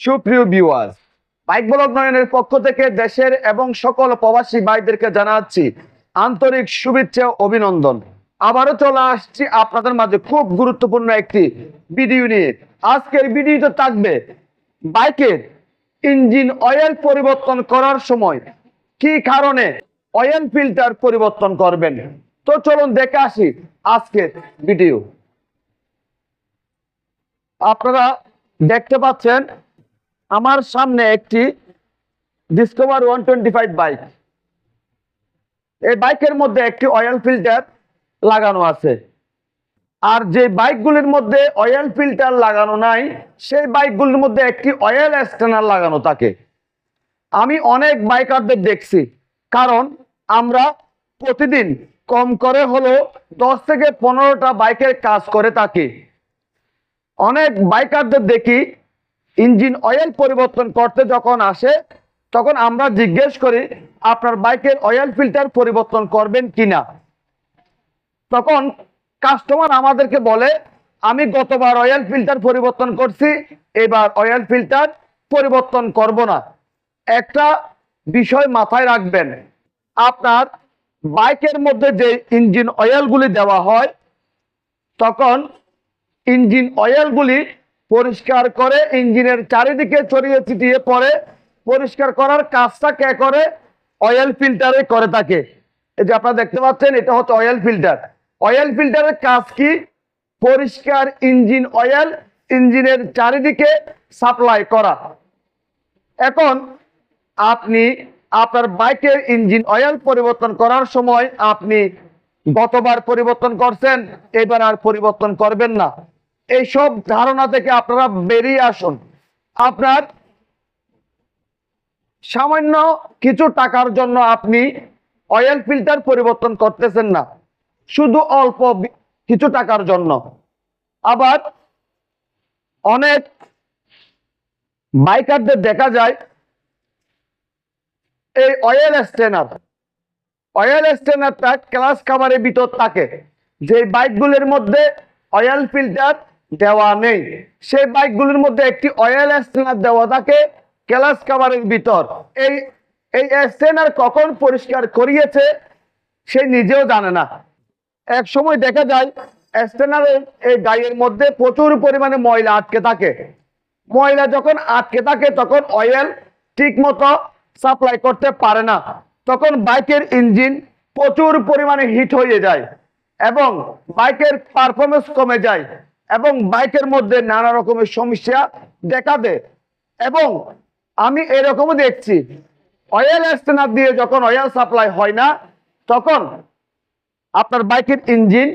সুপ্রিয় viewers bike blog নয়নের পক্ষ থেকে দেশের এবং সকল প্রবাসী ভাইদেরকে জানাচ্ছি আন্তরিক শুভেচ্ছা অভিনন্দন। আবারও চলে আসছি আপনাদের মাঝে খুব গুরুত্বপূর্ণ একটি ভিডিও নিয়ে। আজকের ভিডিওতে থাকবে বাইকের ইঞ্জিন অয়েল পরিবর্তন করার সময় কি কারণে অয়েল ফিল্টার পরিবর্তন করবেন? তো চলুন দেখে আসি আজকের ভিডিও আপনারা দেখতে পাচ্ছেন আমার সামনে একটি Discover one twenty five bike এই বাইকের মধ্যে একটি অয়েল ফিল্টার লাগানো আছে। আর যে বাইকগুলির মধ্যে অয়েল ফিল্টার লাগানো নাই, সেই বাইকগুলির মধ্যে একটি অয়েল স্ট্যানার লাগানো থাকে। আমি অনেক বাইকারদের দেখছি, কারণ আমরা প্রতিদিন কম করে হলো দশ থেকে পনেরোটা বাইকের কাজ করে থাকি। অনেক বাইকারদের দেখি ইঞ্জিন অয়েল পরিবর্তন করতে যখন আসে, তখন আমরা জিজ্ঞেস করি, আপনার বাইকের অয়েল ফিল্টার পরিবর্তন করবেন কিনা? তখন কাস্টমার আমাদেরকে বলে, আমি গতবার অয়েল ফিল্টার পরিবর্তন করছি, এবার অয়েল ফিল্টার পরিবর্তন করব না। একটা বিষয় মাথায় রাখবেন, আপনার বাইকের মধ্যে যে ইঞ্জিন অয়েলগুলি দেওয়া হয়, তখন ইঞ্জিন অয়েলগুলি পরিষ্কার করে ইঞ্জিনের চারিদিকে ছড়িয়ে ছিটিয়ে পরে পরিষ্কার করার কাজটা কে করে? অয়েল ফিল্টারে করে থাকে। এই যে আপনারা দেখতে পাচ্ছেন, এটা হচ্ছে অয়েল ফিল্টার অয়েল ফিল্টারের কাজ কি? পরিষ্কার ইঞ্জিন অয়েল ইঞ্জিনের চারিদিকে সাপ্লাই করা। এখন আপনি আপনার বাইকের ইঞ্জিন অয়েল পরিবর্তন করার সময় আপনি গতবার পরিবর্তন করছেন, এবার আর পরিবর্তন করবেন না। এইসব ধারণা থেকে আপনারা বেরিয়ে আসুন। আপনার সামান্য কিছু টাকার জন্য আপনি অয়েল ফিল্টার পরিবর্তন করতেছেন না। শুধু অল্প কিছু টাকার জন্য। আবার অনেক বাইকারদের দেখা যায়, এই অয়েল স্টেনার অয়েল স্টেনারটা ক্লাস কাভারের ভিতর থাকে। যে বাইকগুলির মধ্যে অয়েল ফিল্টার দেওয়া নেই। সেই বাইকগুলির মধ্যে একটি অয়েল স্টেনার দেওয়া থাকে ক্লাস কাভারের ভিতর। এই এই স্টেনার কখন পরিষ্কার করিয়েছে, সে নিজেও জানে না। এক সময় দেখা যায় স্টেনারের এই গায়ের মধ্যে প্রচুর পরিমাণে ময়লা আটকে থাকে। ময়লা যখন আটকে থাকে, তখন অয়েল ঠিক মতো সাপ্লাই করতে পারে না। তখন বাইকের ইঞ্জিন প্রচুর পরিমাণে হিট হয়ে যায় এবং বাইকের পারফরমেন্স কমে যায়। এবং বাইকের মধ্যে নানা রকমের সমস্যা দেখা দেয়। এবং আমি এরকমও দেখছি অয়েল স্টেনার দিয়ে যখন অয়েল সাপ্লাই হয় না, তখন আপনার বাইকের ইঞ্জিন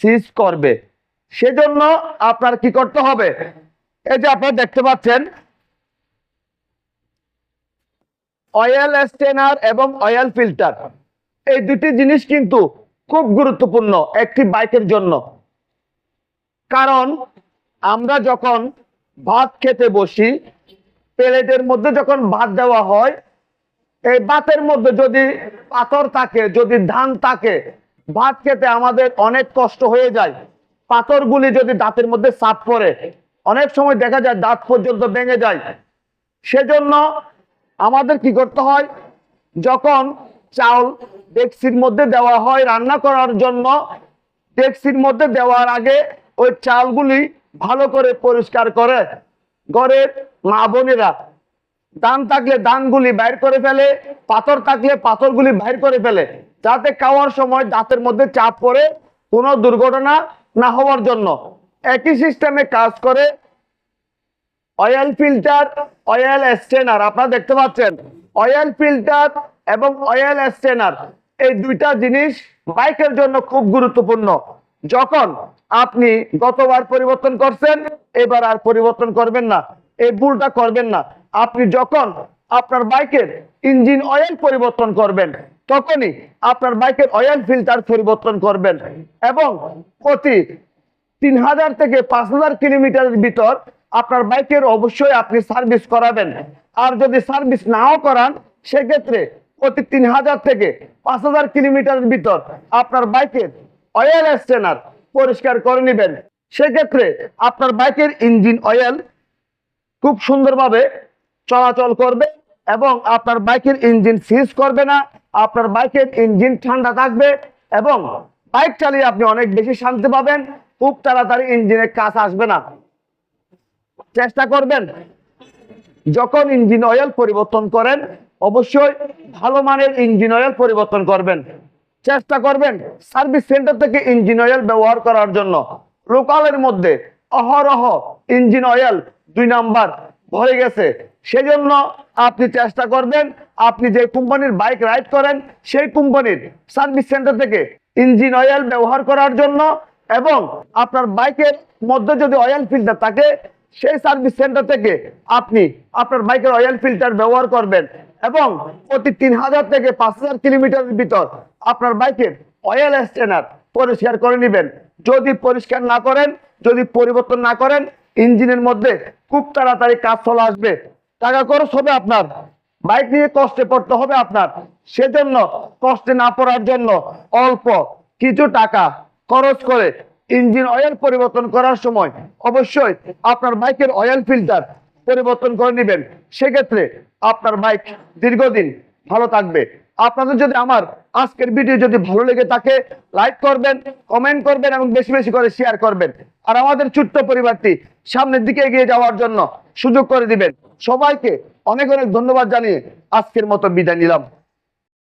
সিজ করবে। সেজন্য আপনার কি করতে হবে? এই যে আপনারা দেখতে পাচ্ছেন অয়েল স্টেনার এবং অয়েল ফিল্টার এই দুটি জিনিস কিন্তু খুব গুরুত্বপূর্ণ একটি বাইকের জন্য। কারণ আমরা যখন ভাত খেতে বসি, প্লেটের মধ্যে যখন ভাত দেওয়া হয়, এই ভাতের মধ্যে যদি পাথর থাকে, যদি ধান থাকে, ভাত খেতে আমাদের অনেক কষ্ট হয়ে যায়। পাথরগুলি যদি দাঁতের মধ্যে চাপ পড়ে অনেক সময় দেখা যায় দাঁত পর্যন্ত ভেঙে যায়। সেজন্য আমাদের কি করতে হয়, যখন চাউল ডেক্সির মধ্যে দেওয়া হয় রান্না করার জন্য, ডেক্সির মধ্যে দেওয়ার আগে ওই চালগুলি ভালো করে পরিষ্কার করে ঘরের মা বোনেরা। দান থাকলে দানগুলি বাইর করে ফেলে, পাথর থাকলে পাথরগুলি বাইর করে ফেলে, যাতে খাওয়ার সময় দাঁতের মধ্যে চাপ পড়ে কোনো দুর্ঘটনা না হওয়ার জন্য। একই সিস্টেমে কাজ করে অয়েল ফিল্টার অয়েল স্টেনার আপনারা দেখতে পাচ্ছেন? অয়েল ফিল্টার এবং অয়েল স্টেনার এই দুইটা জিনিস বাইকের জন্য খুব গুরুত্বপূর্ণ। যখন আপনি গতবার পরিবর্তন করছেন, এবার আর পরিবর্তন করবেন না। এই ভুলটা করবেন না। আপনি যখন আপনার বাইকের ইঞ্জিন অয়েল পরিবর্তন করবেন, তখনই আপনার বাইকের অয়েল ফিল্টার পরিবর্তন করবেন এবং প্রতি তিন হাজার থেকে পাঁচ হাজার কিলোমিটারের ভিতর আপনার বাইকের অবশ্যই আপনি সার্ভিস করাবেন। আর যদি সার্ভিস নাও করান, সেক্ষেত্রে প্রতি তিন হাজার থেকে পাঁচ হাজার কিলোমিটারের ভিতর আপনার বাইকের অয়েল স্টেনার পরিষ্কার করে নেবেন। সেক্ষেত্রে আপনার বাইকের ইঞ্জিন অয়েল খুব সুন্দরভাবে চলাচল করবে এবং আপনার বাইকের ইঞ্জিন সিজ করবে না, আপনার বাইকের ইঞ্জিন ঠান্ডা থাকবে এবং বাইক চালিয়ে আপনি অনেক বেশি শান্তি পাবেন, খুব তাড়াতাড়ি ইঞ্জিনে কাজ আসবে না। চেষ্টা করবেন, যখন ইঞ্জিন অয়েল পরিবর্তন করেন, অবশ্যই ভালো মানের ইঞ্জিন অয়েল পরিবর্তন করবেন। চেষ্টা করবেন সার্ভিস সেন্টার থেকে ইঞ্জিন অয়েল ব্যবহার করার জন্য। লোকালের মধ্যে অহরহ ইঞ্জিন অয়েল দুই নাম্বার ভরে গেছে। সেজন্য আপনি চেষ্টা করবেন, আপনি যে কোম্পানির বাইক রাইড করেন, সেই কোম্পানির সার্ভিস সেন্টার থেকে ইঞ্জিন অয়েল ব্যবহার করার জন্য এবং আপনার বাইকের মধ্যে যদি অয়েল ফিল্টার থাকে, সেই সার্ভিস সেন্টার থেকে আপনি আপনার বাইকের অয়েল ফিল্টার ব্যবহার করবেন। এবং প্রতি তিন হাজার থেকে পাঁচ হাজার কিলোমিটারের ভিতর আপনার বাইকের অয়েল স্টেনার পরিষ্কার করে নেবেন। যদি পরিষ্কার না করেন, যদি পরিবর্তন না করেন, ইঞ্জিনের মধ্যে খুব তাড়াতাড়ি কাজ চলে আসবে। টাকা খরচ হবে আপনার। বাইক নিয়ে কষ্টে পড়তে হবে আপনার। সেজন্য কষ্টে না পড়ার জন্য অল্প কিছু টাকা খরচ করে ইঞ্জিন অয়েল পরিবর্তন করার সময় অবশ্যই আপনার বাইকের অয়েল ফিল্টার পরিবর্তন করে নেবেন। সেক্ষেত্রে আপনার মাইক দীর্ঘদিন ভালো থাকবে। আপনাদের যদি আমার আজকের ভিডিও যদি ভালো লেগে থাকে লাইক করবেন কমেন্ট করবেন এবং বেশি বেশি করে শেয়ার করবেন। আর আমাদের ছোট্ট পরিবারটি সামনের দিকে এগিয়ে যাওয়ার জন্য সুযোগ করে দিবেন। সবাইকে অনেক অনেক ধন্যবাদ জানিয়ে আজকের মতো বিদায় নিলাম।